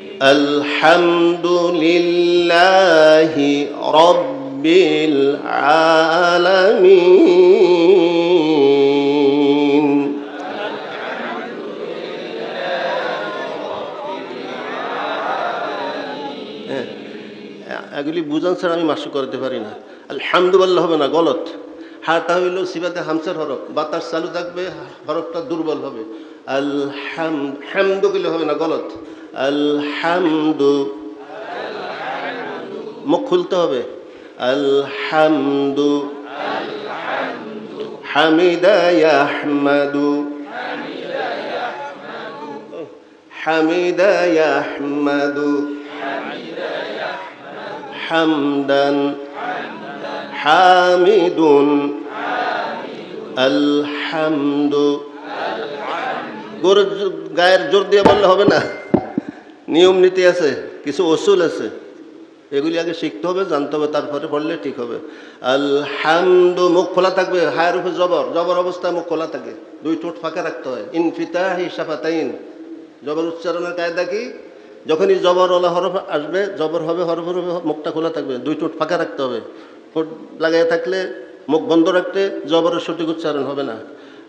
الحمد لله رب العالمين হ্যাঁ, এগুলি বুঝান ছাড়া আমি মাসু করতে পারি না আলহামদুলিল্লাহ হবে না গলত হাটা হইল সিবাতে হামসার হরফ বাতাস চালু থাকবে হরফটা দুর্বল হবে হামদু গেলে হবে না গলত? আলহামদু। মুখ খুলতে হবে। আলহামদু। হামিদা হামিদা ইয়াহমাদু। হামদান। হামিদুন। আলহামদু। গরুর গায়ের জোর দিয়ে বললে হবে না। নিয়ম নীতি আছে, কিছু অসুল আছে। এগুলি আগে শিখতে হবে, জানতে হবে, তারপরে পড়লে ঠিক হবে। আলহামদু, মুখ খোলা থাকবে, হায়ের উপরে জবর। জবর অবস্থায় মুখ খোলা থাকে। দুই ঠোঁট ফাঁকা রাখতে হয়। ইনফিতা হিসাফাতাইন জবর উচ্চারণের কায়দা কি? যখনই জবর ওলা হরফ আসবে, জবর হবে, হরফ হবে, মুখটা খোলা থাকবে। দুই ঠোঁট ফাঁকা রাখতে হবে। ঠোঁট লাগাই থাকলে মুখ বন্ধ রাখতে জবরের সঠিক উচ্চারণ হবে না।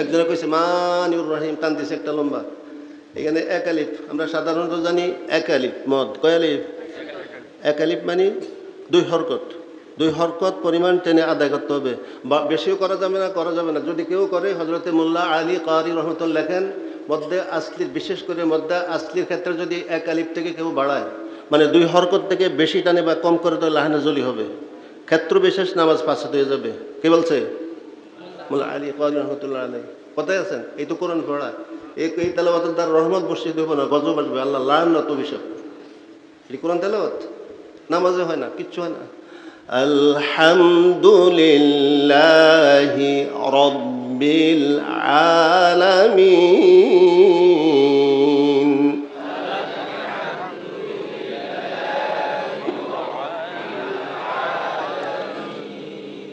একজনে কইছে, মানিউর রহিম টান দিছে একটা লম্বা। এখানে এক আলিফ, আমরা সাধারণত জানি এক আলিফ, মদ। কয় আলিফ? এক আলিফ মানে দুই হরকত। দুই হরকত পরিমাণ টেনে আদায় করতে হবে। বা বেশিও করা যাবে না, করা যাবে না। যদি কেউ করে হজরতে মোল্লা আলী কারি রহমতুল লেখেন মধ্যে আসলির বিশেষ করে মধ্যে আসলির ক্ষেত্রে যদি এক আলিফ থেকে কেউ বাড়ায় মানে দুই হরকত থেকে বেশি টানে বা কম করে, তো লাহানে জলি হবে। ক্ষেত্র বিশেষ, নামাজ ফাঁসাত হয়ে যাবে। কে বলছে? মোল্লা আলী কাজী রহমতুল্লাহ আলী কোথায় আছেন, এই তো কোরআন পড়া। এই এই তেলাবাতের তার রহমত বসিয়ে দেবো না, গজব আসবে, আল্লাহ লান না তো বিষয় এটি কোরআন তেলাওয়াত? নামাজে হয় না, কিচ্ছু হয় না। আলহামদুলিল্লাহি রব্বিল আলামিন।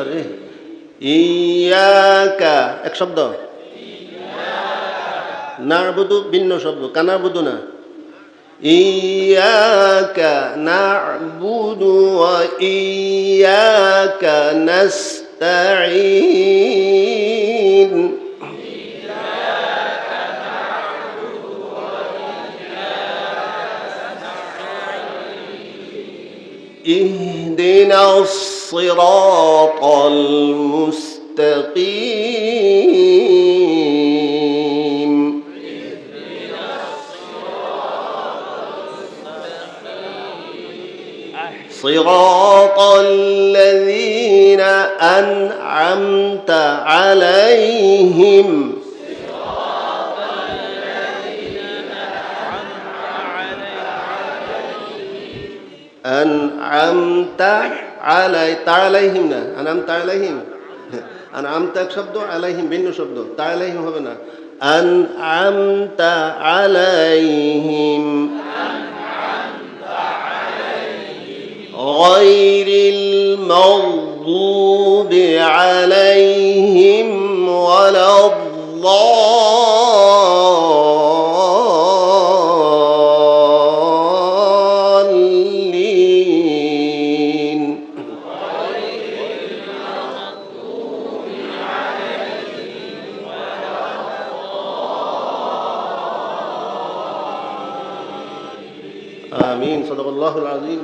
আল্লাহ রে ইয়াকা এক শব্দ নারবুদু ভিন্ন শব্দ কানারবুদু না ইয়াকা নাবুদু ওয়া ইয়াকা নাস্তাঈন اهدنا الصراط المستقيم. صراط الذين أنعمت عليهم. أنعمت علي عليهم না أنعمت عليهم أنعمت এক শব্দ عليهم ভিন্ন শব্দ عليهم হবে না أنعمت عليهم غير المغضوب عليهم آمين. صدق الله العظيم.